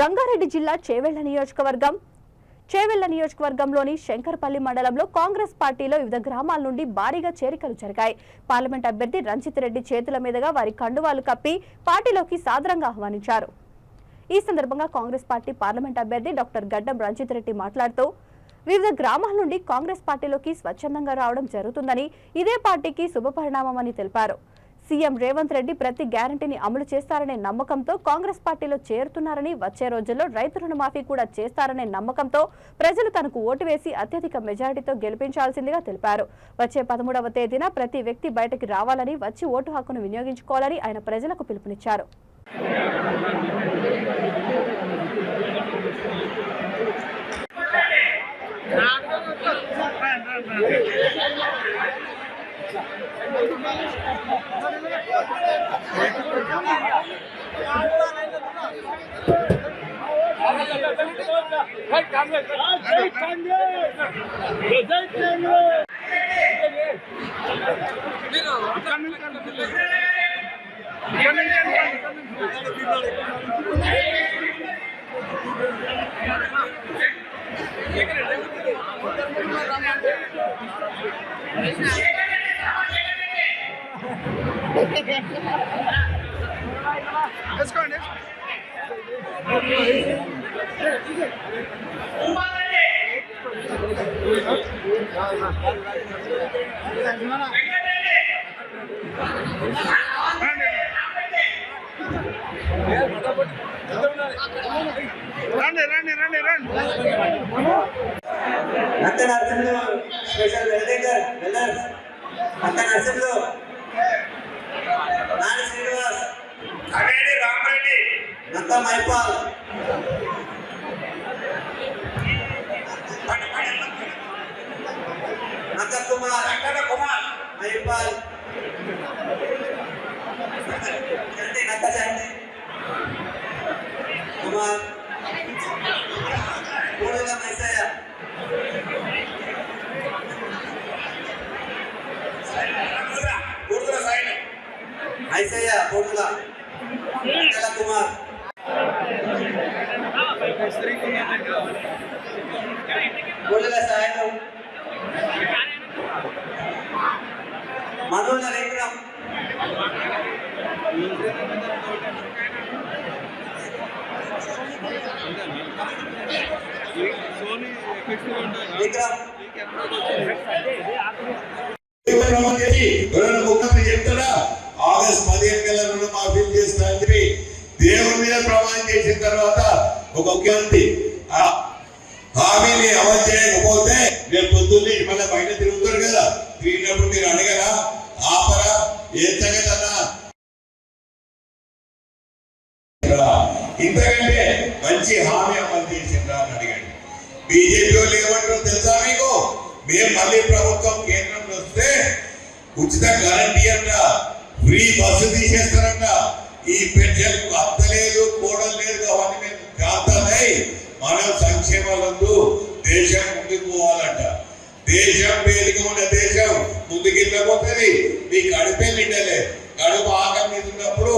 రంగారెడ్డి జిల్లా చేవెళ్ళ నియోజకవర్గం. చేవెళ్ళ నియోజకవర్గంలోని శంకర్పల్లి మండలంలో కాంగ్రెస్ పార్టీలో వివిధ గ్రామాల నుండి భారీగా చేరికలు జరిగాయి. పార్లమెంట్ అభ్యర్థి రంజిత్ రెడ్డి చేతుల మీదుగా వారి కండువాలు కప్పి పార్టీలోకి సాదరంగా ఆహ్వానించారు. ఈ సందర్భంగా కాంగ్రెస్ పార్టీ పార్లమెంట్ అభ్యర్థి డాక్టర్ గడ్డం రంజిత్ రెడ్డి మాట్లాడుతూ వివిధ గ్రామాల నుండి కాంగ్రెస్ పార్టీలోకి స్వచ్ఛందంగా రావడం జరుగుతుందని ఇదే పార్టీకి శుభపరిణామమని తెలిపారు. సీఎం రేవంత్ రెడ్డి ప్రతి గ్యారంటీని అమలు చేస్తారనే నమ్మకంతో కాంగ్రెస్ పార్టీలో చేరుతున్నారని వచ్చే రోజుల్లో రైతు రుణమాఫీ కూడా చేస్తారనే నమ్మకంతో ప్రజలు తనకు ఓటు వేసి అత్యధిక మెజారిటీతో గెలిపించాల్సిందిగా తెలిపారు వచ్చే పదమూడవ తేదీన ప్రతి వ్యక్తి బయటకి రావాలని వచ్చి ఓటు హక్కును వినియోగించుకోవాలని ఆయన ప్రజలకు పిలుపునిచ్చారు Thank you. జై కాంగ్రెస్ జై కాంగ్రెస్ వేసుకోండి. రండి రండి రండి రండి. అంత స్పెషల్ వెల్డేకర్ వెల్లర్స్. అంత నరసింహులు. నాని శ్రీనివాస్. అవేడి రామరెడ్డి? అంత మైపాల్ అంత కుమార్. వెంకట కుమార్. మైపాల్ ఐసయ్య కూడల కుమార్. కూడల సాయంత్రం మనోహర విక్రమ్. విక్రమ్ ఆగస్ట్ పదిహేను గల రుణమాఫీ చేస్తా అని చెప్పి దేవుని మీద ప్రమాణం చేసిన తర్వాత ఒక ముఖ్యమంత్రి హామీని అమలు చేయకపోతే రేపు పొద్దున్నే మళ్ళీ బయట తిరుగుతారు కదా. తిరిగినప్పుడు మీరు అడగరా? ఆపరా? ఏ సంగతన్నా ఇంతకంటే మంచి హామీ అమలు చేసిందా అని అడిగాడు. బీజేపీ వాళ్ళు ఏమంటారో తెలుసా మీకు? మేము మళ్ళీ ప్రభుత్వం కేంద్రంలో వస్తే ఉచిత గ్యారంటీ అంట. ఫ్రీ బస్సు తీసేస్తారంట ఈ పెన్షన్ అత్త లేదు కోడలు లేదు అవన్నీ మేము కాతానై మన సంక్షేమాలందు దేశం ముందుకు పోవాలంట. దేశం వేదిక ఉన్న దేశం ముందుకు వెళ్ళబోతుంది. మీ కడుపే నిండలే. కడుపు ఆకలి మీద ఉన్నప్పుడు